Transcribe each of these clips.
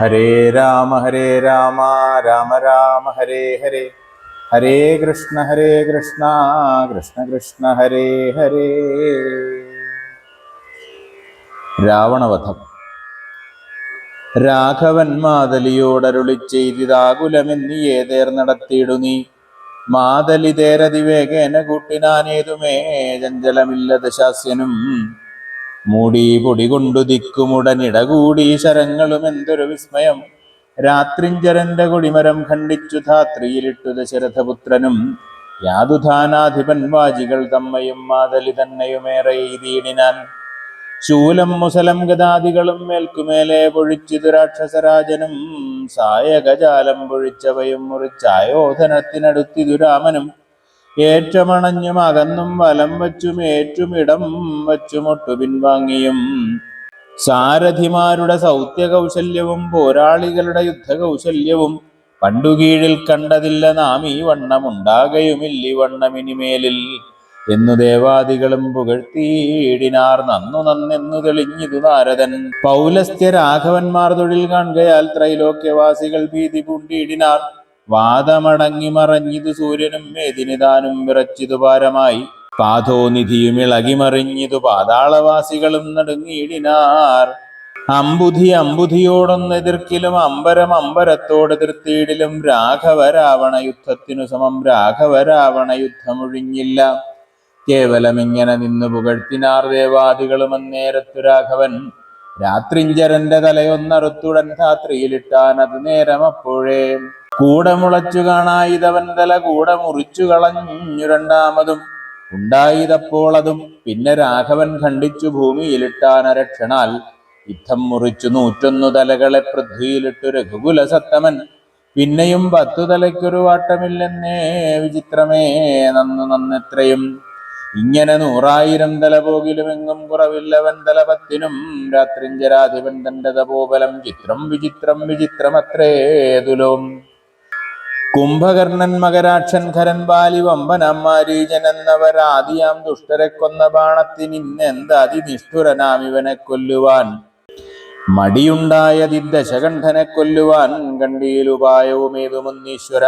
ഹരേ രാമ ഹരേ രാമ രാമ രാമ ഹരേ ഹരേ. ഹരേ കൃഷ്ണ ഹരേ കൃഷ്ണ കൃഷ്ണ കൃഷ്ണ ഹരേ ഹരേ. രാവണവധം. രാഘവൻ മാതലിയോടരുളി ചെയ്തിതാകുലമെന്നിയേ ഏതേർ നടത്തിയിടു നീ? മാതലി തേരതിവേഗേന കൂട്ടിനാനേതുമേ ചഞ്ചലമില്ലത് ശാസ്യനും മൂടി പൊടി കൊണ്ടു ദിക്കുമുടനിടകൂടി ശരങ്ങളും എന്തൊരു വിസ്മയം. രാത്രിഞ്ചരന്റെ കൊടിമരം ഖണ്ഡിച്ചു ധാത്രിയിലിട്ടു ദശരഥപുത്രനും. യാതുധാനാധിപൻ വാജികൾ തമ്മയും മാതലി തന്നെയുമേറെ എഴുതിയിടിനാൻ. ശൂലം മുസലം ഗതാദികളും മേൽക്കുമേലെ പൊഴിച്ചിതു രാക്ഷസരാജനും. സായകജാലം പൊഴിച്ചവയും മുറിച്ചായോധനത്തിനടുത്തിതു രാമനും. ഏറ്റമണഞ്ഞും അകന്നും വലം വച്ചും ഏറ്റുമിടം ഇടം വച്ചും ഒട്ടു പിൻവാങ്ങിയും. സാരഥിമാരുടെ സൗത്യ കൗശല്യവും പോരാളികളുടെ യുദ്ധകൗശല്യവും പണ്ടുകീഴിൽ കണ്ടതില്ല നാം ഈ വണ്ണമുണ്ടാകയുമില്ല ഈ വണ്ണമിനിമേലിൽ. എന്നു ദേവാദികളും പുകഴ്ത്തിയിടിനാർ നന്നു നന്നെന്നു തെളിഞ്ഞിതു നാരദൻ. പൗലസ്ത്യ രാഘവന്മാർ തൊഴിൽ കാണുകയാൽ ത്രൈലോക്യവാസികൾ ഭീതി പൂണ്ടിയിടിനാർ. വാദമടങ്ങി മറഞ്ഞിതു സൂര്യനും മേദിനിതാനും വിറച്ചിതു പാരമായി ഇളകി മറിഞ്ഞിതു പാതാളവാസികളും നടുങ്ങിയിടിനാർ. അമ്പുധി അമ്പുധിയോടൊന്നെതിർക്കിലും അമ്പരം അമ്പരത്തോട് എതിർത്തിയിടിലും രാഘവ രാവണ യുദ്ധത്തിനു സമം രാഘവ രാവണ യുദ്ധമൊഴിഞ്ഞില്ല. കേവലം ഇങ്ങനെ നിന്നു പുകഴ്ത്തിനാർ ദേവാദികളും അന്നേരത്തു രാഘവൻ. രാത്രിഞ്ചരന്റെ തലയൊന്നറുത്തുടൻ ധാത്രിയിലിട്ടാൻ അത് നേരം അപ്പോഴേ കൂടെ മുളച്ചു കാണായിതവൻ തല കൂടെ മുറിച്ചു കളഞ്ഞു രണ്ടാമതും. ഉണ്ടായിതപ്പോൾ അതും പിന്നെ രാഘവൻ ഖണ്ഡിച്ചു ഭൂമിയിലിട്ടാനരക്ഷണാൽ. യുദ്ധം മുറിച്ചു നൂറ്റൊന്നു തലകളെ പൃഥ്വിയിലിട്ടു രഘുകുല സത്തമൻ പിന്നെയും പത്തു തലയ്ക്കൊരു വാട്ടമില്ലെന്നേ വിചിത്രമേ നന്നു നന്നെത്രയും. ഇങ്ങനെ നൂറായിരം തല പോകിലുമെങ്ങും കുറവില്ലവൻ തല പത്തിനും. രാത്രിഞ്ചരാധിപൻ തന്റെ തപോബലം ചിത്രം വിചിത്രം വിചിത്രമത്രേ തുലോം. കുംഭകർണൻ മകരാക്ഷൻ ഖരൻ ബാലി വമ്പനം മാരീജൻ എന്നവരാദിയാം ദുഷ്ടരെ കൊന്ന ബാണത്തിനിന്നെന്ത് അതിനിഷ്ഠുരനാം ഇവനെ കൊല്ലുവാൻ? മടിയുണ്ടായതി ദശകണ്ഠനെ കൊല്ലുവാൻ കണ്ടിയിലുപായവുമേതുമുന്നീശ്വര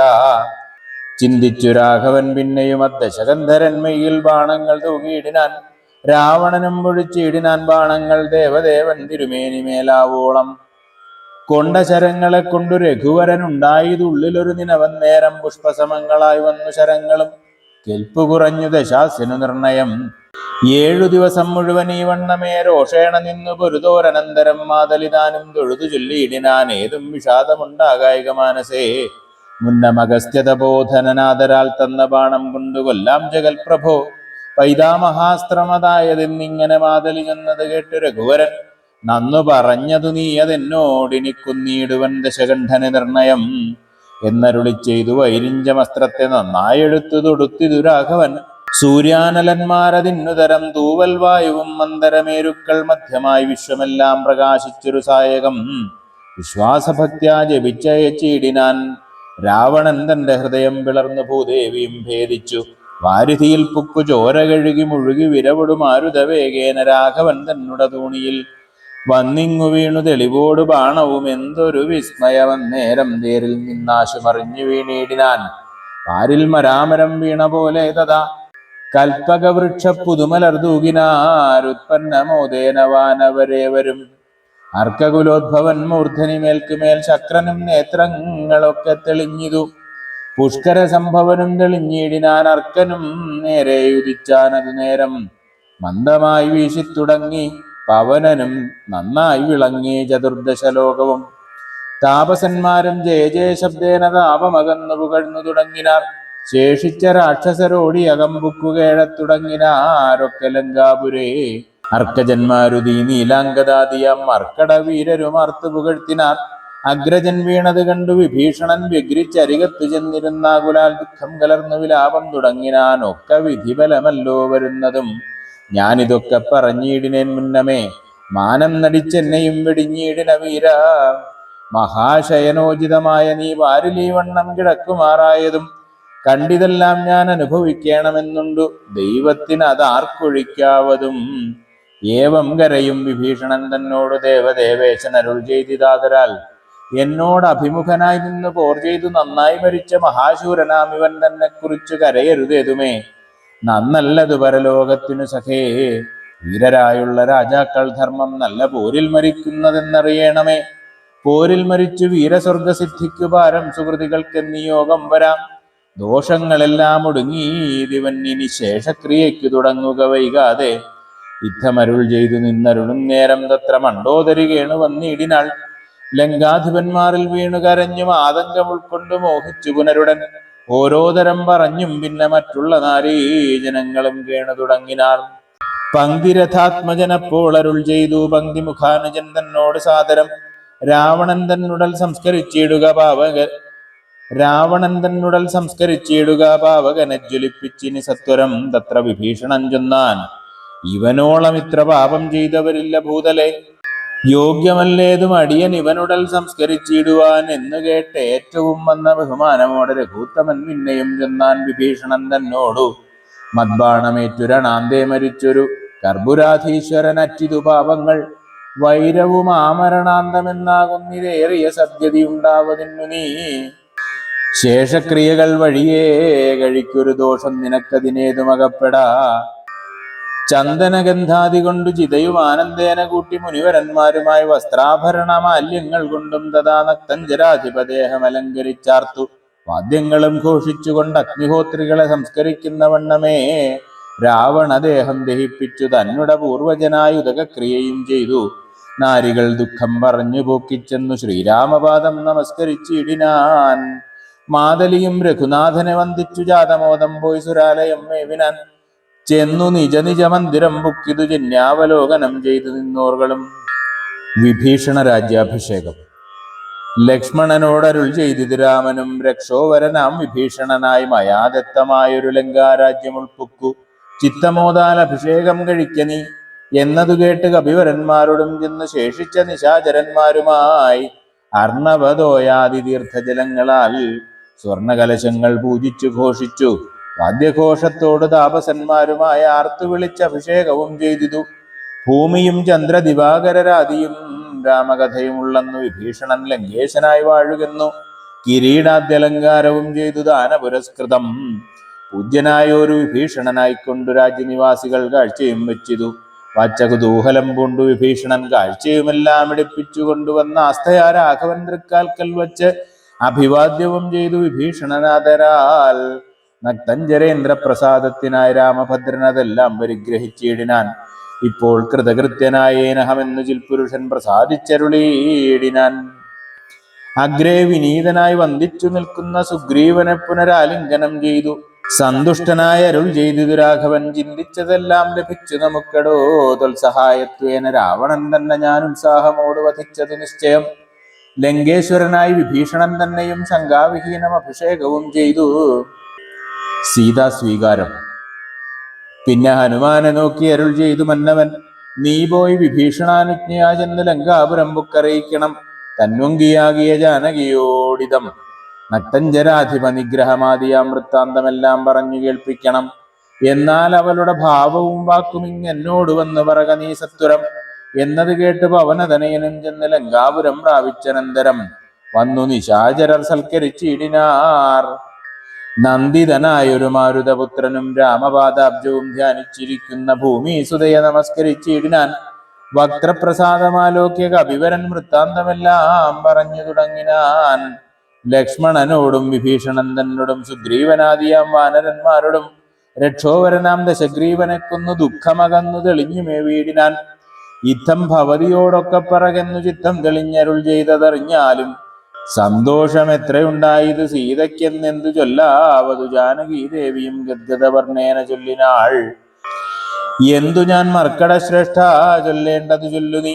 ചിന്തിച്ചു രാഘവൻ പിന്നെയും അദ്ദശകന്ധരന്മയിൽ ബാണങ്ങൾ തൂകിയിടിനാൻ രാവണനും പൊഴിച്ചിടിനാൻ ബാണങ്ങൾ ദേവദേവൻ തിരുമേനിമേലാവോളം. കൊണ്ട ശരങ്ങളെ കൊണ്ടു രഘുവരൻ ഉണ്ടായതുള്ളിലൊരു നിനവൻ നേരം പുഷ്പസമങ്ങളായി വന്നു ശരങ്ങളും കെൽപ്പു കുറഞ്ഞു ദശാസ്യനു നിർണയം. ഏഴു ദിവസം മുഴുവൻ ഈ വണ്ണമേ രോഷേണ നിന്നു പൊരുതോരനന്തരം മാതലിതാനും തൊഴുതു ചൊല്ലിയിടിനാൻ ഏതും വിഷാദമുണ്ടാകായിക മാനസേ. മുന്നമഗസ്ത്യതബോധനനാദരാൽ തന്ന ബാണം കൊണ്ടു കൊല്ലാം ജഗൽപ്രഭോ പൈതാമഹാസ്ത്രമതായതെന്നിങ്ങനെ മാതലി ചെന്നത് കേട്ടു രഘുവരൻ. നന്നു പറഞ്ഞതു നീ അതെന്നോടിനിക്കുന്നീടുവൻ ദശകണ്ഠന നിർണയം. എന്നരുളി ചെയ്തു വൈരിഞ്ചമസ്ത്രത്തെ നന്നായെടുത്തു തൊടുത്തിതു രാഘവൻ. സൂര്യാനലന്മാരതിന്നുതരം തൂവൽ വായുവും മന്ദരമേരുക്കൾ മധ്യമായി വിശ്വമെല്ലാം പ്രകാശിച്ചൊരു സായകം. വിശ്വാസഭക്ത്യാ ജപിച്ചയച്ചിടിനാൻ രാവണൻ തന്റെ ഹൃദയം പിളർന്നു ഭൂദേവിയും ഭേദിച്ചു. വാരിധിയിൽ പുക്കു ചോര കഴുകി മുഴുകി വിരവിടുമാരുതവേഗേന രാഘവൻ തന്നുട തൂണിയിൽ വന്നിങ്ങു വീണു തെളിവോട് ബാണവും എന്തൊരു വിസ്മയമന്നേരം തേരിൽ നിന്നാശു വീണീടിനാൻ. വീണിടിനാൻ പാരിൽ മരാമരം വീണ പോലെ തഥാ. കൽപ്പകവൃക്ഷ പുതുമലർ തൂകിനാരുത്പന്നമോദേനവാനവരെ വരും അർക്കകുലോദ്ഭവൻ മൂർധനി മേൽക്കുമേൽ ശക്രനും നേത്രങ്ങളൊക്കെ തെളിഞ്ഞിതു. പുഷ്കര സംഭവനും തെളിഞ്ഞിടിനാൻ അർക്കനും നേരെ ഉദിച്ചാനതു നേരം. മന്ദമായി വീശിത്തുടങ്ങി. പവനനും നന്നായി വിളങ്ങി ചതുർദശ ലോകവും താപസന്മാരും ജയ ജയ ശബ്ദേന താപമകന്നു പുകഴ്ന്നു തുടങ്ങിനാർ. ശേഷിച്ച രാക്ഷസരോടി അകമ്പുക്കുകേഴത്തുടങ്ങിനാരൊക്കെ ലങ്കാപുരേ. അർക്കജന്മാരുതീ നീലാംഗദാദിയാം മർക്കട വീരരും അർത്തു പുകഴ്ത്തിനാർ. അഗ്രജൻ വീണത് കണ്ടു വിഭീഷണൻ വ്യഗ്രിച്ചരികത്തു ചെന്നിരുന്നാകുലാൽ ദുഃഖം കലർന്നു വിലാപം തുടങ്ങിനാൻ ഒക്കെ വിധിബലമല്ലോ വരുന്നതും. ഞാനിതൊക്കെ പറഞ്ഞിടിനേൻ മുന്നമേ. മാനം നടിച്ചെന്നെയും വെടിഞ്ഞിടിന വീര. മഹാശയനോചിതമായ നീ വാരിലീ വണ്ണം കിടക്കുമാറായതും കണ്ടിതെല്ലാം ഞാൻ അനുഭവിക്കണമെന്നുണ്ടു. ദൈവത്തിന് അതാർക്കൊഴിക്കാവതും. ഏവം കരയും വിഭീഷണൻ തന്നോട് ദേവദേവേശൻ അരുൾ ചെയ്തിതാതരാൽ. എന്നോട് അഭിമുഖനായി നിന്ന് പോർ ചെയ്തു നന്നായി മരിച്ച മഹാശൂരനാം ഇവൻ തന്നെ കുറിച്ച് കരയരുതേതുമേ. നന്നല്ലതു പരലോകത്തിനു സഖേ. വീരരായുള്ള രാജാക്കൾ ധർമ്മം നല്ല പോരിൽ മരിക്കുന്നതെന്നറിയണമേ. പോരിൽ മരിച്ചു വീരസ്വർഗസിദ്ധിക്കു പാരം സുഹൃതികൾക്ക് നിയോഗം വരാം. ദോഷങ്ങളെല്ലാം ഒടുങ്ങി. ദിവൻ ഇനി ശേഷക്രിയയ്ക്കു തുടങ്ങുക വൈകാതെ. യുദ്ധമരുൾ ചെയ്തു നിന്നരുളും നേരം തത്ര മണ്ടോദരി കേണു വന്നിടിനാൾ. ലങ്കാധിപന്മാരിൽ വീണു കരഞ്ഞും ആതങ്കം ഉൾക്കൊണ്ടു മോഹിച്ചു പുനരുടൻ. ഓരോ തരം പറഞ്ഞും പിന്നെ മറ്റുള്ള നാരീജനങ്ങളും കേണു തുടങ്ങിനാർ പങ്ക്തിരഥാത്മജനപ്പോൾ അരുൾ ചെയ്തു പങ്ക്തി മുഖാനുജൻ തന്നോട് സാദരം. രാവണൻ തന്നുടൽ സംസ്കരിച്ചിടുക പാവക രാവണൻ തന്നുടൽ സംസ്കരിച്ചിടുക പാവകനെ ജ്വലിപ്പിച്ചിനി സത്വരം തത്ര വിഭീഷണൻ ചൊന്നാൻ. ഇവനോളം ഇത്ര പാപം ചെയ്തവരില്ല ഭൂതലെ. യോഗ്യമല്ലേതും അടിയൻ ഇവനുടൽ സംസ്കരിച്ചിടുവാൻ എന്ന് കേട്ട് ഏറ്റവും വന്ന ബഹുമാനമോടെ രഘൂത്തമൻ പിന്നെയും ചെന്നാൻ വിഭീഷണൻ തന്നോടു. മദ്ബാണമേറ്റുരണാന്തേ മരിച്ചൊരു കർബുരാധീശ്വരൻ അറ്റിതു പാപങ്ങൾ. വൈരവും ആമരണാന്തമെന്നാകുന്നിതേറിയ സദ്യതയുണ്ടാവതിന്നു നീ. ശേഷക്രിയകൾ വഴിയേ കഴിക്കൊരു ദോഷം നിനക്കതിനേതുമകപ്പെടാ. ചന്ദനഗന്ധാദി കൊണ്ടു ചിതയും ആനന്ദേന കൂട്ടി മുനിവരന്മാരുമായി വസ്ത്രാഭരണ മാല്യങ്ങൾ കൊണ്ടും തഥാ നക്തഞ്ചരാധിപദേഹം അലങ്കരിച്ചാർത്തു വാദ്യങ്ങളും ഘോഷിച്ചുകൊണ്ട് അഗ്നിഹോത്രികളെ സംസ്കരിക്കുന്ന വണ്ണമേ രാവണദേഹം ദഹിപ്പിച്ചു തന്നുടെ പൂർവജനായുധകക്രിയയും ചെയ്തു. നാരികൾ ദുഃഖം പറഞ്ഞു പോക്കിച്ചെന്നു ശ്രീരാമപാദം നമസ്കരിച്ചിടിനാൻ. മാതലിയും രഘുനാഥനെ വന്ദിച്ചു ജാതമോദം പോയി സുരാലയം മേവിനാൻ. ചെന്നു നിജ നിജ മന്ദിരം ബുക്കിതു ജന്യാവലോകനം ചെയ്തു നിന്നോർകളും. വിഭീഷണ രാജ്യാഭിഷേകം ലക്ഷ്മണനോടരുൾ ചെയ്തിത് രാമനും രക്ഷോവരനാം വിഭീഷണനായി മയാദത്തമായൊരു ലങ്കാരാജ്യം ഉൾപ്പുക്കു. ചിത്തമോദാൽ അഭിഷേകം കഴിക്ക നീ എന്നതു കേട്ട് കപിവരന്മാരോടും ചെന്ന് ശേഷിച്ച നിശാചരന്മാരുമായി അർണവതോയാദി തീർത്ഥജലങ്ങളാൽ സ്വർണകലശങ്ങൾ പൂജിച്ചു ഘോഷിച്ചു. വാദ്യഘോഷത്തോട് താപസന്മാരുമായ ആർത്തു വിളിച്ച് അഭിഷേകവും ചെയ്തിതു. ഭൂമിയും ചന്ദ്രദിവാകരരാതിയും രാമകഥയുമുള്ളെന്നു. വിഭീഷണൻ ലങ്കേശനായി വാഴുകെന്നു. കിരീടാദ്യലങ്കാരവും ചെയ്തു ദാന പുരസ്കൃതം പൂജ്യനായ ഒരു വിഭീഷണനായിക്കൊണ്ടു രാജ്യനിവാസികൾ കാഴ്ചയും വെച്ചിതു. വാച്ചകുതൂഹലം പൂണ്ടു വിഭീഷണൻ കാഴ്ചയുമെല്ലാം എടുപ്പിച്ചു കൊണ്ടുവന്ന ആസ്ഥയാ രാഘവൻ തൃക്കാൽക്കൽ വച്ച് അഭിവാദ്യവും ചെയ്തു വിഭീഷണനാദരാൽ. നക്തഞ്ചരേന്ദ്ര പ്രസാദത്തിനായി രാമഭദ്രൻ അതെല്ലാം പരിഗ്രഹിച്ചിടിനാൻ. ഇപ്പോൾ കൃതകൃത്യനായേനഹമെന്നു ചിൽപുരുഷൻ പ്രസാദിച്ചരുളീടിനാൻ. അഗ്രേ വിനീതനായി വന്ദിച്ചു നിൽക്കുന്ന സുഗ്രീവനെ പുനരാലിംഗനം ചെയ്തു. സന്തുഷ്ടനായ അരുൾ ചെയ്തിതു രാഘവൻ. ചിന്തിച്ചതെല്ലാം ലഭിച്ചു നമുക്കെടോ തൊൽസഹായത്വേന രാവണൻ തന്നെ ഞാൻ ഉത്സാഹമോട് വധിച്ചത് നിശ്ചയം. ലങ്കേശ്വരനായി വിഭീഷണൻ തന്നെയും ശങ്കാവിഹീനം അഭിഷേകവും ചെയ്തു. സീതാ സ്വീകാരം. പിന്നെ ഹനുമാനെ നോക്കി അരുൾ ചെയ്തു മന്നവൻ നീ പോയി വിഭീഷണാനുജ്ഞയാ ചെന്ന് ലങ്കാപുരം ബുക്കറിയിക്കണം. തന്വങ്കിയാകിയ ജാനകിയോടിതം. നക്തഞ്ചരാധിപ നിഗ്രഹമാദിയാം വൃത്താന്തമെല്ലാം പറഞ്ഞു കേൾപ്പിക്കണം. എന്നാൽ അവളുടെ ഭാവവും വാക്കും ഇങ് എന്നോട് വന്ന് പറക നീ സത്വരം. എന്നത് കേട്ട് പവനതനയനും ചെന്ന് ലങ്കാപുരം പ്രാപിച്ചനന്തരം. വന്നു നിശാചരർ സൽക്കരിച്ചിടിനാർ. നന്ദിതനായൊരു മാരുതപുത്രനും രാമപാദാബ്ജവും ധ്യാനിച്ചിരിക്കുന്ന ഭൂമി സുതയെ നമസ്കരിച്ചിടിനാൻ വക്രപ്രസാദമാലോക്യ കവിവരൻ വൃത്താന്തമെല്ലാം പറഞ്ഞു തുടങ്ങിനാൻ ലക്ഷ്മണനോടും വിഭീഷണൻ തന്നോടും സുഗ്രീവനാദിയാം വാനരന്മാരോടും രക്ഷോവരനാം ദശഗ്രീവനെ കൊന്നു ദുഃഖമകന്നു തെളിഞ്ഞുമേ വീടിനാൻ. യുദ്ധം ഭവതിയോടൊക്കെ പറകെന്നു ചിത്തം തെളിഞ്ഞരുൾ ചെയ്തതറിഞ്ഞാലും സന്തോഷം എത്രയുണ്ടായത് സീതയ്ക്കെന്നെന്തു ചൊല്ലാവതു ജാനകി ദേവിയും ഗദ്ഗതവർണേന ചൊല്ലിനാൾ. എന്തു ഞാൻ മർക്കട ശ്രേഷ്ഠ ചൊല്ലേണ്ടതു ചൊല്ലു നീ.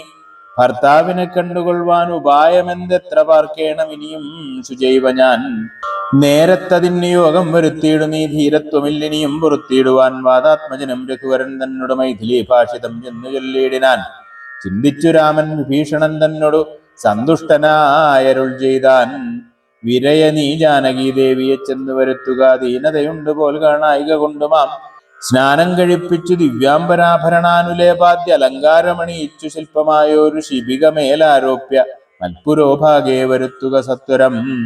ഭർത്താവിനെ കണ്ടുകൊള്ളുവാൻ ഉപായമെന്തെത്ര പാർക്കേണം ഇനിയും സുജൈവ ഞാൻ. നേരത്തതിന് യോഗം വരുത്തിയിടു നീ ധീരത്വമില്ലിനിയും പുറത്തിയിടുവാൻ വാദാത്മജനും രഘുവരൻ തന്നോട് മൈഥിലി ഭാഷിതം ചെന്നു ചൊല്ലിയിടിനാൻ. ചിന്തിച്ചു രാമൻ വിഭീഷണൻ തന്നോടു സന്തുഷ്ടനായരുൾ ചെയ്താൻ വിരയ നീ ജാനകി ദേവിയെ ചെന്ന് വരുത്തുക. ദീനതയുണ്ട് പോൽ കാണായിക കൊണ്ടുമാം സ്നാനം കഴിപ്പിച്ചു ദിവ്യാംബരാഭരണാനുലേപാദ്യ അലങ്കാരമണിയിച്ചു ശില്പമായൊരു ശിബിക മേലാരോപ്യ മൽപുരോഭാഗേ വരുത്തുക സത്വരം.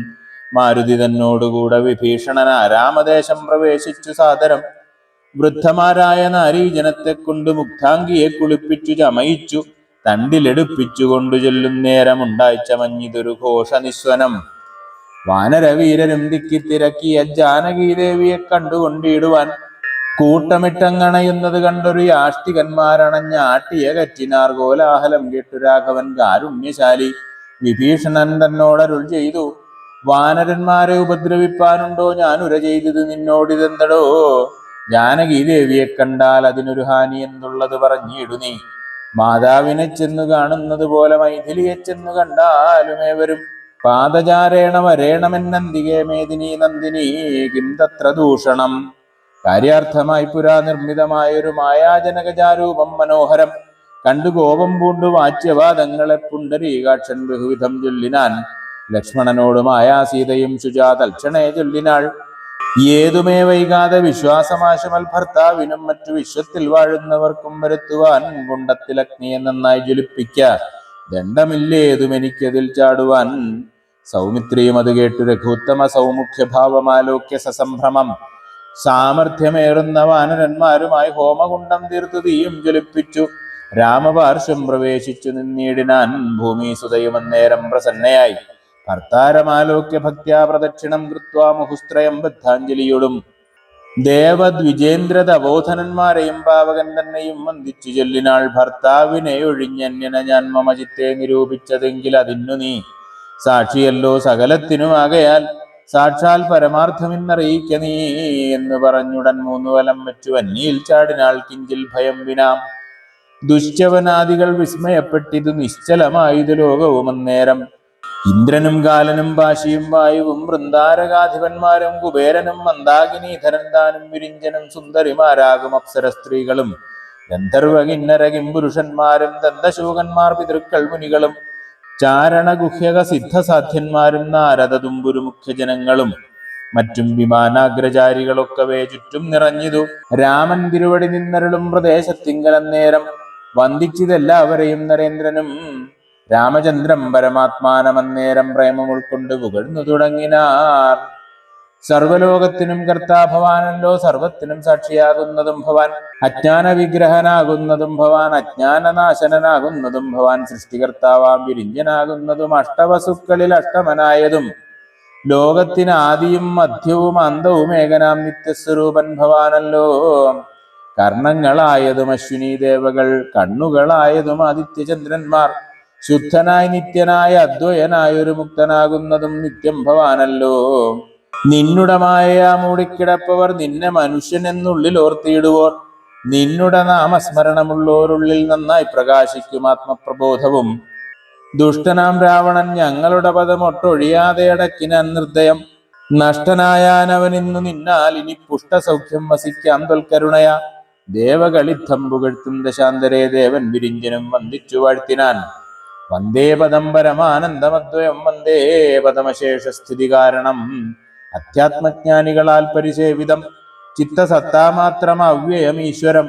മാരുതി തന്നോടുകൂടെ വിഭീഷണൻ രാമദേശം പ്രവേശിച്ചു സാദരം. വൃദ്ധമാരായ നാരീജനത്തെ കൊണ്ട് മുക്താംഗിയെ കുളിപ്പിച്ചു ചമയിച്ചു. തണ്ടിലെടുപ്പിച്ചു കൊണ്ടു ചെല്ലും മഞ്ഞിതൊരു ഘോഷ ഘോഷനിസ്വനം വാനരവീരരും തിക്കി തിരക്കിയ ജാനകീദേവിയെ കണ്ടുകൊണ്ടിടുവാൻ കൂട്ടമിട്ടങ്ങണയുന്നത് കണ്ടൊരു യാഷ്ടികന്മാരണഞ്ഞ ആട്ടിയ കറ്റിനാർ കോലാഹലം കേട്ടു രാഘവൻ കാരുണ്യശാലി. വിഭീഷണൻ തന്നോടരുൾ ചെയ്തു വാനരന്മാരെ ഉപദ്രവിപ്പാനുണ്ടോ? ഞാൻ ഉര ചെയ്തത് നിന്നോടിതെന്തടോ? ജാനകി ദേവിയെ കണ്ടാൽ അതിനൊരു ഹാനി എന്നുള്ളത് പറഞ്ഞിടു നീ. മാതാവിനെ ചെന്നു കാണുന്നത് പോലെ മൈഥിലിയെ ചെന്നു കണ്ടാലുമേവരും പാദചാരേണ വരേണമെന്നന്തികേ മേദിനി നന്ദിനി കിം തത്ര ദൂഷണം. കാര്യാർത്ഥമായി പുരാ നിർമ്മിതമായൊരു മായാജനകജാരൂപം മനോഹരം. കണ്ടു കോപം പൂണ്ടു വാച്യവാദങ്ങളെ പുണ്ടരീകാക്ഷൻ ബഹുവിധം ചൊല്ലിനാൻ. ലക്ഷ്മണനോട് മായാസീതയും ശുചാ തൽക്ഷണേ ചൊല്ലിനാൾ. ഏതുമേ വൈകാതെ വിശ്വാസമാശമൽ ഭർത്താവിനും മറ്റു വിശ്വത്തിൽ വാഴുന്നവർക്കും വരുത്തുവാൻ കുണ്ടത്തിലഗ്നിയെ നന്നായി ജ്വലിപ്പിക്ക. ദണ്ഡമില്ലേതും എനിക്കതിൽ ചാടുവാൻ? സൗമിത്രിയും അത് കേട്ടു. രഘുത്തമ സൗമുഖ്യഭാവമാലോക്യ സസംഭ്രമം. സാമർഥ്യമേറുന്ന വാനരന്മാരുമായി ഹോമകുണ്ടം തീർത്തു തീയും ജ്വലിപ്പിച്ചു. രാമപാർശ്വം പ്രവേശിച്ചു നിന്നീടിനാൻ ഭൂമി സുതയുമന്നേരം പ്രസന്നയായി. ഭർത്താരമാലോക്യ ഭക്ത്യാ പ്രദക്ഷിണം കൃത്വാ മുഹുസ്ത്രയം ബദ്ധാഞ്ജലിയോടും. ദേവദ്വിജേന്ദ്രതബോധനന്മാരെയും പാവകൻ തന്നെയും വന്ദിച്ചു ചൊല്ലിനാൾ ഭർത്താവിനെ ഒഴിഞ്ഞന്യന ഞാൻ മമ ചിത്തെ നിരൂപിച്ചതെങ്കിൽ അതിന്നു നീ. സാക്ഷിയല്ലോ സകലത്തിനുമാകയാൽ സാക്ഷാൽ പരമാർത്ഥമെന്നറിയിക്ക നീ എന്ന് പറഞ്ഞുടൻ മൂന്നുവലം വെച്ചു അന്യയിൽ ചാടിനാൾ കിഞ്ചിൽ ഭയം വിനാം. ദുശ്ചവനാദികൾ വിസ്മയപ്പെട്ടിതു നിശ്ചലമായതു ലോകവും അന്നേരം ഇന്ദ്രനും കാലനും ഭാഷയും വായുവും വൃന്ദാരകാധിപന്മാരും കുബേരനും മന്ദാകിനീധരൻ താനും വിരിഞ്ചനും സുന്ദരിമാരാകും അപ്സര സ്ത്രീകളും. ഗന്ധർവ പുരുഷന്മാരും ദന്തശൂകന്മാർ പിതൃക്കൾ മുനികളും ചാരണഗുഹ്യക സിദ്ധസാധ്യന്മാരും നാരദതുമ്പുരു മുഖ്യജനങ്ങളും. മറ്റും വിമാനാഗ്രചാരികളൊക്കവേ ചുറ്റും നിറഞ്ഞിതു. രാമൻ തിരുവടി നിന്നരുളും പ്രദേശത്തിങ്കലന്നേരം വന്ദിച്ചിതെല്ലാവരെയും നരേന്ദ്രനും രാമചന്ദ്രം പരമാത്മാനമന്നേരം പ്രേമം ഉൾക്കൊണ്ട് പുകഴ്ന്നു തുടങ്ങിനാർ. സർവലോകത്തിനും കർത്താഭവാനല്ലോ സർവത്തിനും സാക്ഷിയാകുന്നതും ഭവാൻ അജ്ഞാന വിഗ്രഹനാകുന്നതും ഭവാൻ അജ്ഞാനനാശനനാകുന്നതും ഭവാൻ സൃഷ്ടികർത്താവാം വിരിഞ്ജനാകുന്നതും അഷ്ടവസുക്കളിൽ അഷ്ടമനായതും. ലോകത്തിന് ആദിയും മധ്യവും അന്തവും ഏകനാം നിത്യസ്വരൂപൻ ഭവാനല്ലോ. കർണങ്ങളായതും അശ്വിനി ദേവകൾ കണ്ണുകളായതും ആദിത്യചന്ദ്രന്മാർ. ശുദ്ധനായി നിത്യനായ അദ്വയനായ ഒരു മുക്തനാകുന്നതും നിത്യം ഭവാനല്ലോ. നിന്നുടമായ മൂടിക്കിടപ്പവർ നിന്നെ മനുഷ്യൻ എന്നുള്ളിൽ ഓർത്തിയിടുവോർ. നിന്നുടെ നാമസ്മരണമുള്ളോരുള്ളിൽ നന്നായി പ്രകാശിക്കും ആത്മപ്രബോധവും. ദുഷ്ടനാം രാവണൻ ഞങ്ങളുടെ പദം ഒട്ടൊഴിയാതെ അടക്കിന നിർദ്ദയം. നഷ്ടനായാനവൻ ഇന്നു നിന്നാൽ ഇനി പുഷ്ടസൗഖ്യം വസിക്കാം തൊൽക്കരുണയ ദേവകളിത്തം പുകഴ്ത്തും ദശാന്തരേ ദേവൻ വിരിഞ്ചനും വന്ദിച്ചു വാഴ്ത്തിനാൻ. വന്ദേ പദം പരമാനന്ദമദ്വയം വന്ദേ പദമശേഷസ്ഥിതി കാരണം. അധ്യാത്മജ്ഞാനികളാൽ പരിസേവിതം ചിത്തസത്താമാത്രം അവ്യയം ഈശ്വരം.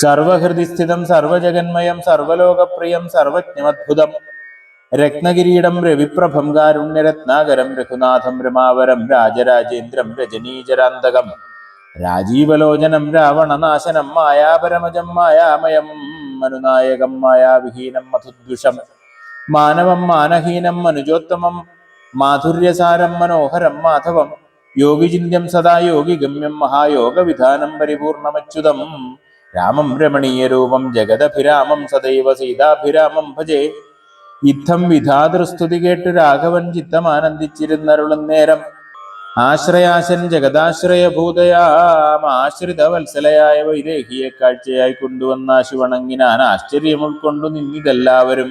സർവഹൃദിസ്ഥിതം സർവജഗന്മയം സർവലോകപ്രിയം സർവജ്ഞമദ്ഭുതം. രത്നകിരീടം രവിപ്രഭം കാരുണ്യരത്നാകരം രഘുനാഥം രമാവരം രാജരാജേന്ദ്രം രജനീചരാന്തകം രാജീവലോചനം രാവണനാശനം മായാപരമജം മായാമയം മനുനായകം മായാവിഹീനം മധുദ്വിഷം. മാനവം മാനഹീനം മനുജോത്തമം മാധുര്യസാരം മനോഹരം മാധവം യോഗിചിന്യം സദാ യോഗിഗമ്യം മഹായോഗവിധാനം പരിപൂർണമച്യുതം രാമം രമണീയരൂപം ജഗദഭിരാമം സദൈവ സീതാഭിരാമം ഭജേ. യുദ്ധം വിധാതൃസ്തുതി കേട്ട് രാഘവൻ ചിത്തം ആനന്ദിച്ചിരുന്നരുളും നേരം ആശ്രയാശൻ ജഗദാശ്രയഭൂതയാം ആശ്രിത വത്സലയായ വൈദേഹിയെ കാഴ്ചയായി കൊണ്ടുവന്ന ശിവണങ്ങിനാൻ ആശ്ചര്യം ഉൾക്കൊണ്ടു നിന്നിതെല്ലാവരും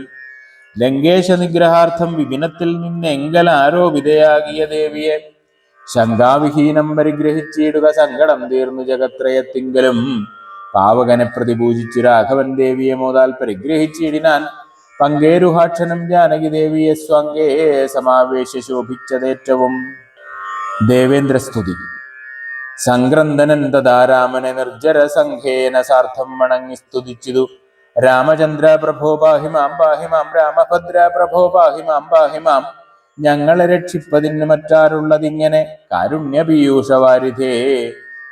ലങ്കേശ നിഗ്രഹാർത്ഥം വിപിനത്തിൽ എങ്കലാരോ ആരോപിതയാകിയ ദേവിയെ ശങ്കാവിഹീനം പരിഗ്രഹിച്ചിടുക സങ്കടം തീർന്നു ജഗത്രയത്തിങ്കലും. പാവകനെ പ്രതിപൂജിച്ചു രാഘവൻ ദേവിയെ മോതാൽ പരിഗ്രഹിച്ചിടിനാൻ പങ്കേരുഹാക്ഷനും ജാനകി ദേവിയെ സ്വാങ്കേ സമാവേശ ശോഭിച്ചതേറ്റവും. ദേവേന്ദ്രസ്തുതി സംഗ്രന്ഥനൻ നിർജര സംഘേന സാർത്ഥം വണങ്ങി സ്തുതിച്ചിതു. രാമചന്ദ്ര പ്രഭോ പാഹിമാം പാഹിമാം രാമഭദ്ര പ്രഭോ പാഹിമാം പാഹിമാം. ഞങ്ങളെ രക്ഷിപ്പതിന് മറ്റാരുള്ളതിങ്ങനെ? കാരുണ്യ പീയൂഷവാരിധേ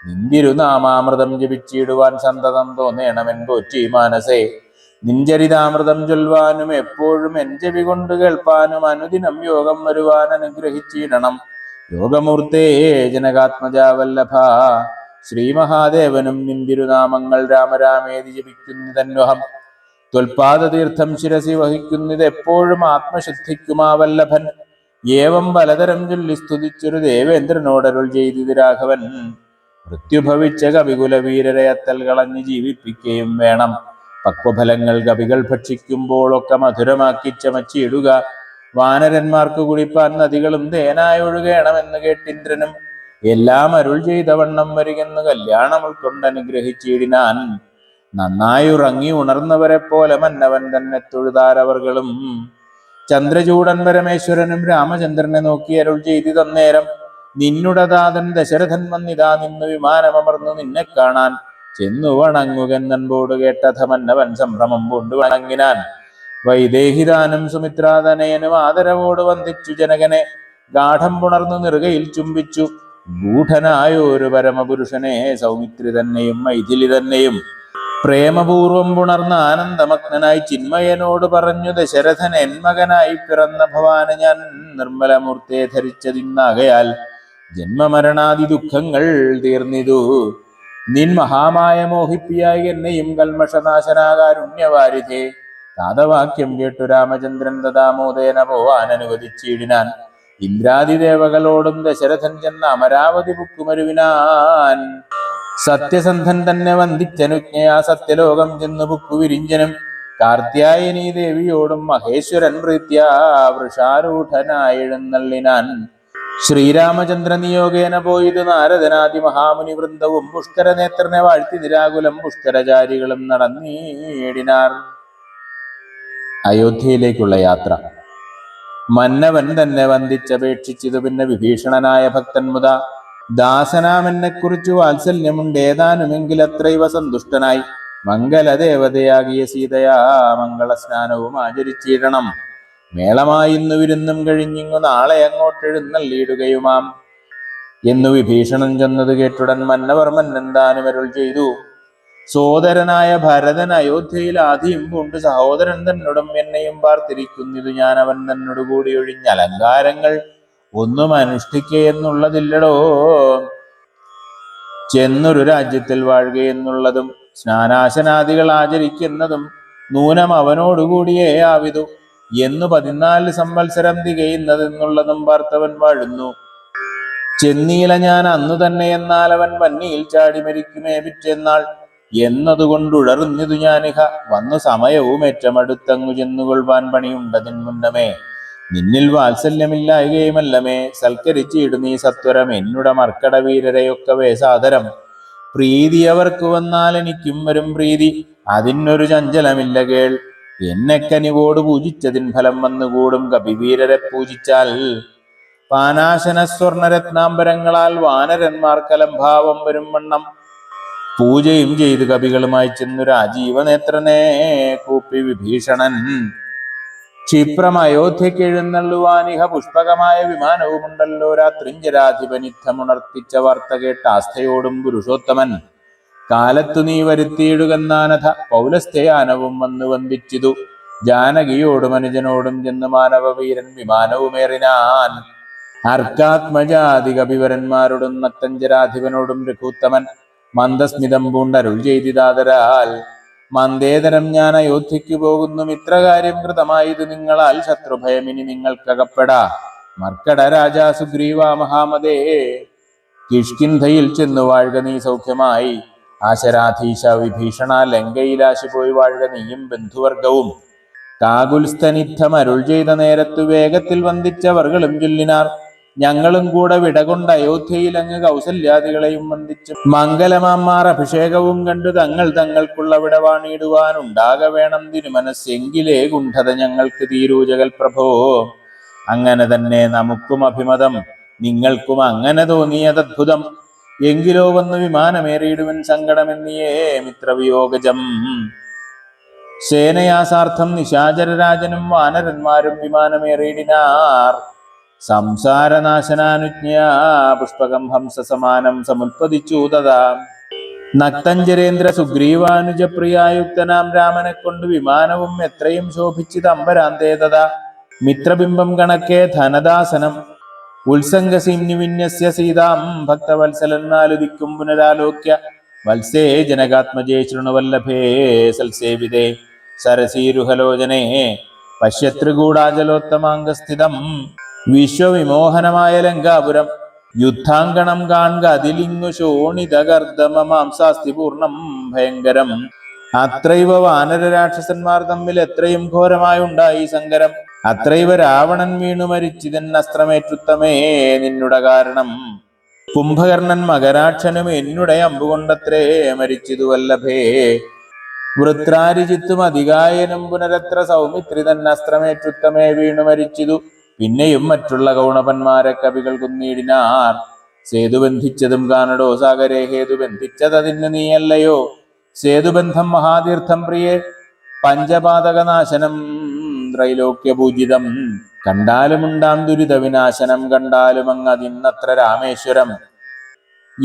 നിന്തിരുനാമാമൃതം ജപിച്ചിടുവാൻ സന്തതം തോന്നേണമെൻ പോറ്റി മാനസേ. നിഞ്ചരിതാമൃതം ചൊൽവാനും എപ്പോഴും എൻ ചെവി കൊണ്ട് കേൾപ്പാനും അനുദിനം യോഗം വരുവാൻ അനുഗ്രഹിച്ചിടണം. യോഗമൂർത്തേ ജനകാത്മജാവല്ലഭ ശ്രീമഹാദേവനും നിന്തിരുനാമങ്ങൾ രാമരാമേതി ജപിക്കുന്നതന്വഹം ത്വൽപാദതീർത്ഥം ശിരസി വഹിക്കുന്നത് എപ്പോഴും ആത്മശുദ്ധിക്കുമാവല്ലഭൻ. ഏവം പലതരം ചൊല്ലി സ്തുതിച്ചൊരു ദേവേന്ദ്രനോടരുൾ ചെയ്തിത് രാഘവൻ. മൃത്യുഭവിച്ച കവികുലവീരരെ അത്തൽ കളഞ്ഞ് ജീവിപ്പിക്കുകയും വേണം. പക്വഫലങ്ങൾ കവികൾ ഭക്ഷിക്കുമ്പോഴൊക്കെ മധുരമാക്കി ചമച്ചിടുക. വാനരന്മാർക്ക് കുടിപ്പാൻ നദികളും തേനായൊഴുകേണമെന്ന് കേട്ടിന്ദ്രനും എല്ലാം അരുൾ ചെയ്ത വണ്ണം വരികെന്ന് കല്യാണം ഉൾക്കൊണ്ട് അനുഗ്രഹിച്ചിടിനാൻ നന്നായി ഉറങ്ങി ഉണർന്നവരെ പോലെ മന്നവൻ തന്നെ തൊഴുതാരവർകളും. ചന്ദ്രചൂടൻ പരമേശ്വരനും രാമചന്ദ്രനെ നോക്കി അരുൾ ചെയ്തി തന്നേരം നിന്നുടതാതൻ ദശരഥൻ വന്നിതാ നിന്നു വിമാനമർന്നു നിന്നെ കാണാൻ. ചെന്നു വണങ്ങുകെന്നൻപോട് കേട്ടഥ മന്നവൻ സംഭ്രമം കൊണ്ടു വണങ്ങിനാൻ. വൈദേഹിതാനും സുമിത്രാതനയനും ആദരവോട് വന്ദിച്ചു ജനകനെ. ഗാഠം പുണർന്നു നിറുകയിൽ ചുംബിച്ചു. ഗൂഢനായൊരു പരമപുരുഷനെ സൗമിത്രി തന്നെയും മൈഥിലി തന്നെയും പ്രേമപൂർവം പുണർന്ന ആനന്ദമഗ്നനായി ചിന്മയനോട് പറഞ്ഞു ദശരഥൻ എൻ മകനായി പിറന്ന ഭവാന് ഞാൻ നിർമ്മലമൂർത്തിയെ ധരിച്ചതിന്നാകയാൽ ജന്മമരണാദി ദുഃഖങ്ങൾ തീർന്നിതു. നിൻ മഹാമായ മോഹിപ്പിയായി എന്നെയും കൽമഷനാശനാകാരുണ്യവാരിധേ. താതവാക്യം കേട്ടു രാമചന്ദ്രൻ തഥാമോദേന പോവാൻ അനുവദിച്ചിടിനാൻ. ഇന്ദ്രാദിദേവകളോടും ദശരഥൻ ചെന്ന അമരാവതി പുക്കുമരുവിനാൻ സത്യസന്ധൻ തന്നെ വന്ദിച്ചനുജ്ഞയാ സത്യലോകം ചെന്ന് പുക്കുവിരിഞ്ചനും കാർത്യായനി ദേവിയോടും മഹേശ്വരൻ പ്രീത്യ വൃഷാരൂഢനായിഴുന്നള്ളിനാൻ. ശ്രീരാമചന്ദ്ര നിയോഗേന പോയത് നാരദനാദി മഹാമുനി വൃന്ദവും പുഷ്കരനേത്രനെ വാഴ്ത്തി നിരാകുലം പുഷ്കരചാരികളും നടന്നീടിനാർ. അയോധ്യയിലേക്കുള്ള യാത്ര. മന്നവൻ തന്നെ വന്ദിച്ചപേക്ഷിച്ചത് പിന്നെ വിഭീഷണനായ ഭക്തൻ മുത. ദാസനാമെന്നെക്കുറിച്ചു വാത്സല്യമുണ്ട് ഏതാനുമെങ്കിൽ അത്രൈവ സന്തുഷ്ടനായി. മംഗലദേവതയാകിയ സീതയാ മംഗളസ്നാനവും ആചരിച്ചിടണം. മേളമായി ഇന്നു വിരുന്നും കഴിഞ്ഞിങ്ങു നാളെ അങ്ങോട്ടെഴുന്നള്ളിയിടുകയുമാം എന്നു വിഭീഷണൻ ചെന്നത് കേട്ടുടൻ മന്നവർമ്മൻ എന്താനും അരുൾ ചെയ്തു? സോദരനായ ഭരതൻ അയോധ്യയിൽ ആദ്യം കൊണ്ട് സഹോദരൻ തന്നോടും എന്നെയും പാർത്തിരിക്കുന്നിതു ഞാൻ അവൻ തന്നോട് കൂടി ഒഴിഞ്ഞ അലങ്കാരങ്ങൾ ഒന്നും അനുഷ്ഠിക്കുകയെന്നുള്ളതില്ലടോ ചെന്നൊരു രാജ്യത്തിൽ വാഴുകയെന്നുള്ളതും സ്നാനാശനാദികൾ ആചരിക്കുന്നതും നൂനം അവനോടുകൂടിയേ ആവിതു. എന്നു പതിനാല് സംവത്സരം തികയുന്നതെന്നുള്ളതും പാർത്തവൻ വാഴുന്നു. ചെന്നീല ഞാൻ അന്നു തന്നെ എന്നാൽ അവൻ വന്നിയിൽ ചാടി മരിക്കുമേ പിറ്റെന്നാൾ. എന്നതുകൊണ്ടുഴറുന്നിതു ഞാനിഹ വന്നു സമയവും ഏറ്റമടുത്തങ്ങു ചെന്നുകൊള്ളുവാൻ പണിയുണ്ടതിൻ മുന്നമേ. നിന്നിൽ വാത്സല്യമില്ലായകയുമല്ലമേ. സൽക്കരിച്ചിടു നീ സത്വരം. എന്നുട മർക്കട വീരരെയൊക്കവേ സാദരം. പ്രീതി അവർക്ക് വന്നാൽ എനിക്കും വരും പ്രീതി. അതിനൊരു ചഞ്ചലമില്ല കേൾ. എന്നെ കനിവോട് പൂജിച്ചതിൻ ഫലം വന്നുകൂടും. കപിവീരരെ പൂജിച്ചാൽ പാനാശന സ്വർണരത്നാംബരങ്ങളാൽ വാനരന്മാർക്കലംഭാവം വരും വണ്ണം. പൂജയും ചെയ്ത് കവികളുമായി ചെന്നു രാജീവനേത്രനെ കൂപ്പി വിഭീഷണൻ. ക്ഷിപ്രം അയോധ്യയ്ക്ക് എഴുന്നള്ളുവാനിഹ പുഷ്പകമായ വിമാനവുമുണ്ടല്ലോ. രാത്രിഞ്ചരാധിപനിധമുണർത്തിച്ച വാർത്ത കേട്ട ആസ്ഥയോടും പുരുഷോത്തമൻ കാലത്തു നീ വരുത്തിയിടുകന്നാനഥ പൗലസ്തയാനവും വന്നു വന്ദിച്ചിതു. ജാനകിയോടും അനുജനോടും ചെന്ന് മാനവവീരൻ വിമാനവുമേറിനാൻ. അർക്കാത്മജാതി കവിവരന്മാരോടും നത്തഞ്ചരാധിപനോടും രഘുത്തമൻ മന്ദസ്മിതം പൂണ്ടരുൾ ചെയ്തിതാതരാൽ മന്ദേതരം ഞാൻ അയോധ്യയ്ക്ക് പോകുന്നു. മിത്രകാര്യം കൃതമായത് നിങ്ങളാൽ ശത്രുഭയമിനി നിങ്ങൾക്കകപ്പെടാ. മർക്കട രാജാ സുഗ്രീവ മഹാമതേ കിഷ്കിന്ധയിൽ ചെന്നു വാഴുക നീ സൗഖ്യമായി. ആശരാധീശ വിഭീഷണ ലങ്കയിലാശി പോയി വാഴുക നീയും ബന്ധുവർഗവും. കാകുൽസ്ഥനിദ്ധം അരുൾ ചെയ്ത നേരത്തു വേഗത്തിൽ വന്ദിച്ചവർകളും ചൊല്ലിനാർ ഞങ്ങളും കൂടെ വിടകൊണ്ട് അയോധ്യയിൽ അങ്ങ് കൗസല്യാദികളെയും വന്ദിച്ചു മംഗലമാന്മാർ അഭിഷേകവും കണ്ടു തങ്ങൾ തങ്ങൾക്കുള്ള വിടവാണിടുവാൻ ഉണ്ടാക വേണം തിരുമനസ്സെങ്കിലേ ഗുണ്ഠത ഞങ്ങൾക്ക് തീരൂജകൽ പ്രഭോ. അങ്ങനെ തന്നെ നമുക്കും അഭിമതം നിങ്ങൾക്കും അങ്ങനെ തോന്നിയതദ്ഭുതം എങ്കിലോ വന്ന് വിമാനമേറിയിടുവൻ സങ്കടമെന്നിയേ മിത്രവിയോഗജം. സേനയാസാർത്ഥം നിശാചരരാജനും വാനരന്മാരും വിമാനമേറിയിടിനാർ. സംസാരനാശനാനുജ്ഞയാ പുഷ്പകം ഹംസസമാനം സമുൽപ്പതിച്ചു തഥാ. നക്തഞ്ചരേന്ദ്ര സുഗ്രീവാനുജപ്രിയായുക്തനാം രാമനെ കൊണ്ട് വിമാനവും എത്രയും ശോഭിച്ചിത് തമ്പരാന്തേ തഥാ. മിത്രബിംബം കണക്കെ ധനദാസനം. ഉത്സംഗസിംനി വിന്യസ്യ സീതാം ഭക്തവത്സലന്നാലു ദിക്കും പുനരാലോക്യ. വത്സേ ജനകാത്മജേ ശൃണുവല്ലഭേ സൽസേവിതേ. സരസീരുഹലോചനേ. പശ്യത്രികൂടാചലോത്തമാംഗസ്ഥിതം വിശ്വവിമോഹനമായ ലങ്കാപുരം. യുദ്ധാങ്കണം കാണുക. അതിലിങ്ങു ശോണിതകർദ്ദമമാംസാസ്തി പൂർണം ഭയങ്കരം. അത്രൈവ വാനര രാക്ഷസന്മാർ തമ്മിൽ എത്രയും ഘോരമായുണ്ടായി സങ്കരം. അത്രൈവ രാവണൻ വീണു മരിച്ചിതൻ അസ്ത്രമേറ്റുത്തമേ നിന്നുട കാരണം. കുംഭകർണൻ മകരാക്ഷനും എന്നുടെ അമ്പുകൊണ്ടത്രേ മരിച്ചിതു വല്ലഭേ. വൃത്രാരിജിത്തും അധികായനും പുനരത്ര സൗമിത്രി തന്നെ അസ്ത്രമേറ്റുത്തമേ വീണു മരിച്ചിതു. പിന്നെയും മറ്റുള്ള ഗൗണപന്മാരെ കവികൾ കുന്നീടിനാർ. സേതു ബന്ധിച്ചതും കാണടോ സാഗരേ ഹേതു ബന്ധിച്ചതതിന് നീയല്ലയോ? സേതുബന്ധം മഹാതീർത്ഥം പ്രിയേ പഞ്ചപാതകനാശനം ത്രൈലോക്യപൂജിതം. കണ്ടാലുമുണ്ടാം ദുരിത വിനാശനം കണ്ടാലും അങ്ങതിന്നത്ര രാമേശ്വരം.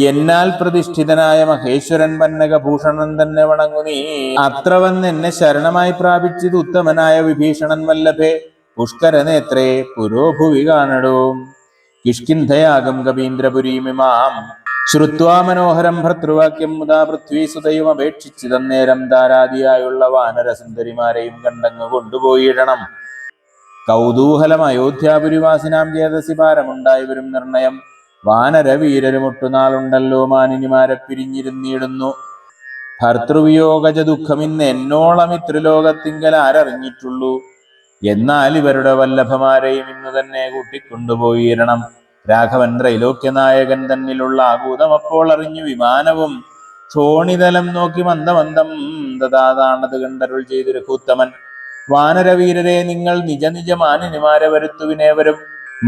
എന്നാൽ പ്രതിഷ്ഠിതനായ മഹേശ്വരൻ പന്നകഭൂഷണൻ തന്നെ വണങ്ങു നീ അത്ര വന്ന് എന്നെ ശരണമായി പ്രാപിച്ചത് ഉത്തമനായ വിഭീഷണൻ വല്ലഭേ. പുഷ്കരനേത്രേ പുരോഭുവി കാണടോ. കിഷ്കിന്ധയാഗം കവീന്ദ്രപുരീമിമാം ശ്രുത്വാ മനോഹരം ഭർത്തൃവാക്യം മുതാ പൃഥ്വീസുതയും അപേക്ഷിച്ചിതന്നേരം ധാരാദിയായുള്ള വാനരസുന്ദരിമാരെയും കണ്ടങ്ങ് കൊണ്ടുപോയിടണം. കൗതൂഹലം അയോധ്യാപുരിവാസിനാം ചേതസി ഭാരമുണ്ടായി വരും നിർണയം. വാനര വീരരുമൊട്ടുനാളുണ്ടല്ലോ മാനിനിമാരെ പിരിഞ്ഞിരുന്നിടുന്നു. ഭർത്തൃവിയോഗജ ദുഃഖമിന്ന് എന്നോളം ഇത്രിലോകത്തിങ്കൽ ആരറിഞ്ഞിട്ടുള്ളൂ. എന്നാൽ ഇവരുടെ വല്ലഭമാരെയും ഇന്ന് തന്നെ കൂട്ടിക്കൊണ്ടുപോയിരണം. രാഘവൻ ത്രൈലോക്യനായകൻ തന്നിലുള്ള ആകൂതം അപ്പോൾ അറിഞ്ഞു വിമാനവും ചോണിതലം നോക്കി മന്ദമന്ദം ദാതാണത് കണ്ടരുൾ ചെയ്തു രഘുത്തമൻ വാനരവീരരെ നിങ്ങൾ നിജ നിജ മാനിനിമാരെ വരുത്തുവിനേവരും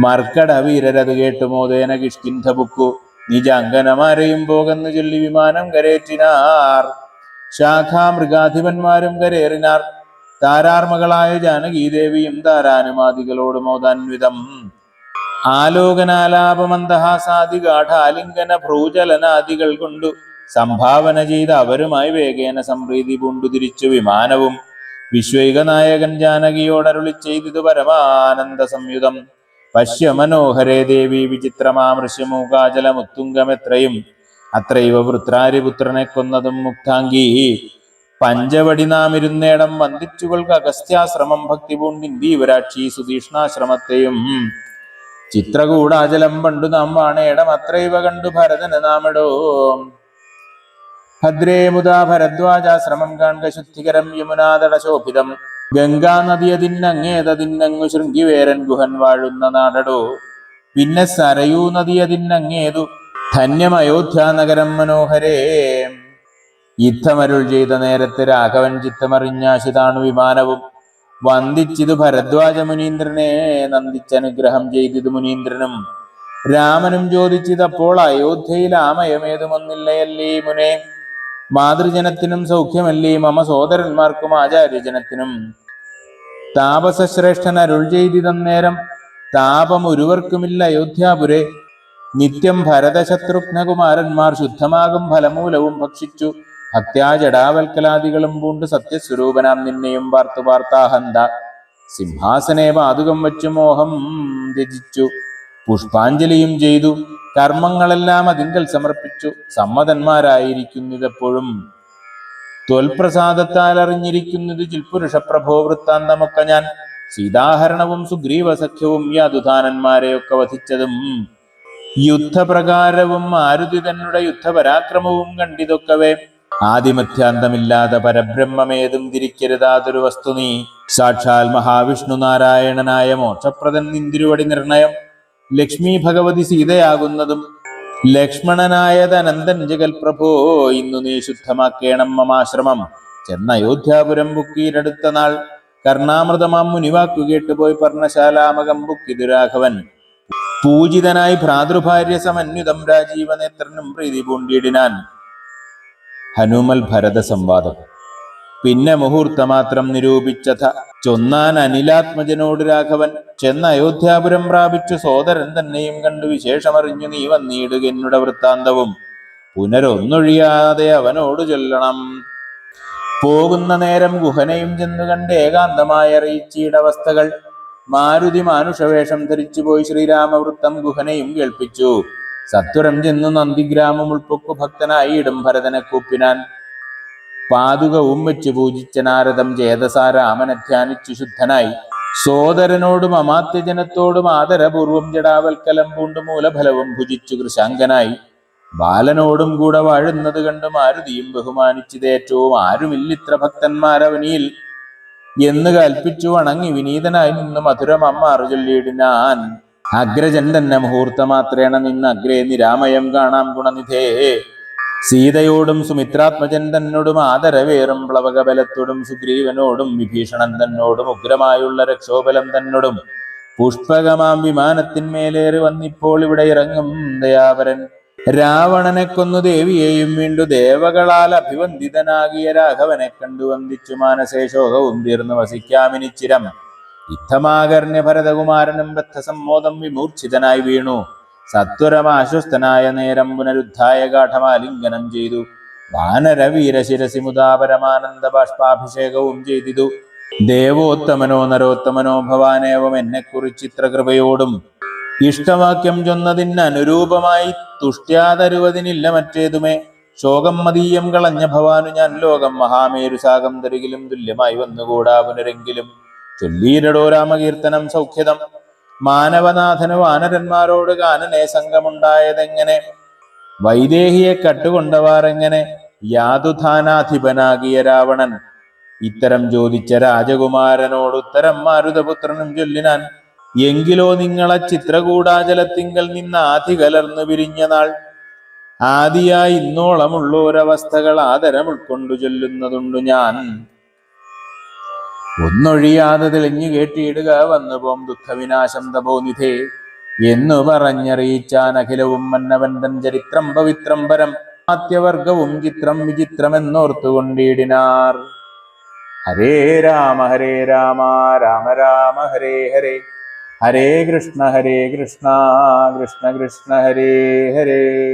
മർക്കട വീരരത് കേട്ടു മോദേന കിഷ്കിന്ധ ബുക്കു നിജ അങ്കനമാരെയും പോകെന്ന് ചൊല്ലി വിമാനം കരേറ്റിനാർ. ശാഖാമൃഗാധിപന്മാരും കരേറിനാർ. താരാർമകളായ ജാനകീദേവിയും താരാനുമാദികളോട് മോദാൻവിതം ആലോകനാലാപമന്ദഹാസാദി ഗാഠാലിംഗന ഭ്രൂചലനാദികൾ കൊണ്ടു സംഭാവന ചെയ്ത് അവരുമായി വേഗേന സംപ്രീതി പൂണ്ടു തിരിച്ചു വിമാനവും. വിശ്വൈക നായകൻ ജാനകിയോടരുളി ചെയ്തിതു പരമാനന്ദ സംയുതം പശ്യ മനോഹരേ ദേവി വിചിത്രമാമൃശ്യമൂകാചലമുത്തുംഗമെത്രയും അത്രൈവ വൃത്രാരിപുത്രനെ കൊന്നതും മുക്താംഗീ. പഞ്ചവടി നാം ഇരുന്നേടം വന്ദിച്ചുകൾക്ക് അഗസ്ത്യാശ്രമം ഭക്തിപൂണ്ടിൻ ദീപരാക്ഷി സുതീഷ്ണാശ്രമത്തെയും. ചിത്രകൂടാചലം പണ്ടു നാം വാണേടം അത്രൈവ കണ്ടു ഭരതന് നാമിടോ. ഭദ്രേ മുതാ ഭരദ്വാജാശ്രമം കാൺക ശുദ്ധികരം യമുനാതട ശോഭിതം. ഗംഗാ നദിയതിന്നങ്ങേതതിന്നങ്ങു ശൃംഗിവേരൻ ഗുഹൻ വാഴുന്ന നാടടോ. പിന്നെ സരയൂ നദിയതിന്നങ്ങേതു നഗരം മനോഹരേ. യുദ്ധമരുൾ ചെയ്ത നേരത്തെ രാഘവൻ ചിത്തമറിഞ്ഞാശിതാണു വിമാനവും. വന്ദിച്ചിതു ഭരദ്വാജ മുനീന്ദ്രനെ നന്ദിച്ചനുഗ്രഹം ചെയ്തിതു മുനീന്ദ്രനും. രാമനും ചോദിച്ചിതപ്പോൾ അയോധ്യയിൽ ആമയമേതുമൊന്നില്ലയല്ലേ മുനെ? മാതൃജനത്തിനും സൗഖ്യമല്ലേ മമ സോദരന്മാർക്കും ആചാര്യജനത്തിനും? താപസശ്രേഷ്ഠൻ അരുൾ ചെയ്തിതന്നേരം താപം ഒരുവർക്കുമില്ല അയോധ്യാപുരെ. നിത്യം ഭരതശത്രുഘ്നകുമാരന്മാർ ശുദ്ധമാകും ഫലമൂലവും ഭക്ഷിച്ചു. ഭക്ത്യാ ജടാവൽക്കലാദികളും പൂണ്ട് സത്യസ്വരൂപനാം നിന്നെയും പാർത്തു പാർത്താഹന്ത സിംഹാസനെ പാതുകം വച്ചു മോഹം രചിച്ചു പുഷ്പാഞ്ജലിയും ചെയ്തു. കർമ്മങ്ങളെല്ലാം അതിങ്കൽ സമർപ്പിച്ചു. സമ്മതന്മാരായിരിക്കുന്നിതെപ്പോഴും. ത്വൽപ്രസാദത്താൽ അറിഞ്ഞിരിക്കുന്നത് ചിൽപുരുഷ പ്രഭോ വൃത്താന്തമൊക്കെ ഞാൻ. സീതാഹരണവും സുഗ്രീവ സഖ്യവും യാതുധാനന്മാരെയൊക്കെ വധിച്ചതും. യുദ്ധപ്രകാരവും ആരുതി തന്നുടെ യുദ്ധപരാക്രമവും കണ്ടിതൊക്കവേ. ആദിമധ്യാന്തമില്ലാതെ പരബ്രഹ്മമേതും തിരിക്കരുതാതൊരു വസ്തു നീ. സാക്ഷാൽ മഹാവിഷ്ണു നാരായണനായ മോക്ഷപ്രദൻ നിന്തിരുവടി നിർണയം. ലക്ഷ്മി ഭഗവതി സീതയാകുന്നതും ലക്ഷ്മണനായത് അനന്തൻ ജഗൽപ്രഭോ. ഇന്നു നീ ശുദ്ധമാക്കേണം മമാശ്രമം ചെന്ന അയോധ്യാപുരം ബുക്കീരടുത്ത നാൾ. കർണാമൃതമാം മുനിവാക്കു കേട്ടുപോയി പർണശാലാമകം ബുക്കി ദുരാഘവൻ പൂജിതനായി ഭ്രാതൃഭാര്യ സമന്വിതം രാജീവനേത്രനും പ്രീതി പൂണ്ടിയിടിനാൻ ഹനുമൽ ഭരത സംവാദം പിന്നെ മുഹൂർത്തമാത്രം നിരൂപിച്ചഥ ചൊന്നാൻ അനിലാത്മജനോട് രാഘവൻ ചെന്ന് അയോധ്യാപുരം പ്രാപിച്ചു സോദരൻ തന്നെയും കണ്ടു വിശേഷമറിഞ്ഞു നീ വന്നിടുക എന്നുടെ വൃത്താന്തവും. പുനരൊന്നൊഴിയാതെ അവനോട് ചൊല്ലണം. പോകുന്ന നേരം ഗുഹനയും ചെന്നു കണ്ട് ഏകാന്തമായി അറിയിച്ചിടവസ്ഥകൾ മാരുതി മാനുഷവേഷം ധരിച്ചു പോയി ശ്രീരാമവൃത്തം ഗുഹനയും കേൾപ്പിച്ചു. സത്വരം ചെന്നു നന്ദിഗ്രാമം ഉൾപ്പൊക്കു ഭക്തനായി ഇടും ഭരതനെ കൂപ്പിനാൻ പാതുകവും വെച്ച് പൂജിച്ച നാരദം ചേതസാ രാമനെ ധ്യാനിച്ചു ശുദ്ധനായി. സോദരനോടും അമാത്യജനത്തോടും ആദരപൂർവം ജടാവൽക്കലം പൂണ്ടു മൂലഫലവും ഭുജിച്ചു കൃശാങ്കനായി ബാലനോടും കൂടെ വാഴുന്നത് കണ്ട് മാരുതിയും ബഹുമാനിച്ചതേറ്റവും ആരുമില്ലിത്ര ഭക്തന്മാരവനിയിൽ എന്ന് കൽപ്പിച്ചു വണങ്ങി വിനീതനായി നിന്ന് മധുരം അമ്മാറു ചൊല്ലിയിടിനാൻ അഗ്രജൻ തന്നെ മുഹൂർത്തമാത്രേണ നിന്ന് അഗ്രേ നിരാമയം കാണാം ഗുണനിധേ. സീതയോടും സുമിത്രാത്മജൻ തന്നോടും ആദരവേറും പ്ലവകബലത്തോടും സുഗ്രീവനോടും വിഭീഷണൻ തന്നോടും ഉഗ്രമായുള്ള രക്ഷോബലം തന്നോടും പുഷ്പകമാം വിമാനത്തിന്മേലേറി വന്നിപ്പോൾ ഇവിടെ ഇറങ്ങും ദയാപരൻ രാവണനെ കൊന്നു ദേവിയെയും വീണ്ടു ദേവകളാൽ അഭിവന്ദിതനാകിയ രാഘവനെ കണ്ടു വന്ദിച്ചു മാനസേ ശോകവും തീർന്നു വസിക്കാമിനിച്ചിരം യുദ്ധമാകർണ്യ ഭരതകുമാരനും ബദ്ധസമ്മോദം വിമൂർച്ഛിതനായി വീണു. സത്വരമാശ്വസ്തനായ നേരം പുനരുദ്ധായ ഗാഠമാലിംഗനം ചെയ്തു. വാനരവീരശിരസി മുദാപരമാനന്ദ ബാഷ്പാഭിഷേകവും ചെയ്തിതു. ദേവോത്തമനോ നരോത്തമനോ ഭവാനേവം എന്നെക്കുറിച്ചിത്ര കൃപയോടും ഇഷ്ടവാക്യം ചൊന്നതിന് അനുരൂപമായി തുഷ്ട്യാതരുവതിനില്ല മറ്റേതുമേ. ശോകം മതീയം കളഞ്ഞ ഭവാനു ഞാൻ ലോകം മഹാമേരുസാകം തരികിലും തുല്യമായി വന്നുകൂടാ പുനരെങ്കിലും. ചൊല്ലീരടോ രാമകീർത്തനം സൗഖ്യതം. മാനവനാഥന് വാനരന്മാരോട് കാനനെ സംഘമുണ്ടായതെങ്ങനെ? വൈദേഹിയെ കട്ടുകൊണ്ടവാറെങ്ങനെ? യാതുധാനാധിപനാകിയ രാവണൻ. ഇത്തരം ചോദിച്ച രാജകുമാരനോട് ഉത്തരം മാരുതപുത്രനും ചൊല്ലിനാൻ. എങ്കിലോ നിങ്ങളെ ചിത്രകൂടാചലത്തിങ്കൽ നിന്ന് ആധി കലർന്നു പിരിഞ്ഞ നാൾ. ആദിയായി ഇന്നോളമുള്ളോരവസ്ഥകൾ ആദരം ഉൾക്കൊണ്ടു ചൊല്ലുന്നതുണ്ടു ഞാൻ. ഒന്നൊഴിയാതെ തെളിഞ്ഞു കേട്ടിയിടുക. വന്നു പോം ദുഃഖവിനാശം തപോനിധേ എന്നു പറഞ്ഞറിയിച്ചാൻ അഖിലവും മന്നവൻ തൻ ചരിത്രം പവിത്രം പരം ആത്യവർഗവും ചിത്രം വിചിത്രമെന്നോർത്തുകൊണ്ടിടിനാർ. ഹരേ രാമ ഹരേ രാമ രാമ രാമ ഹരേ ഹരേ. ഹരേ കൃഷ്ണ ഹരേ കൃഷ്ണ കൃഷ്ണ കൃഷ്ണ ഹരേ ഹരേ.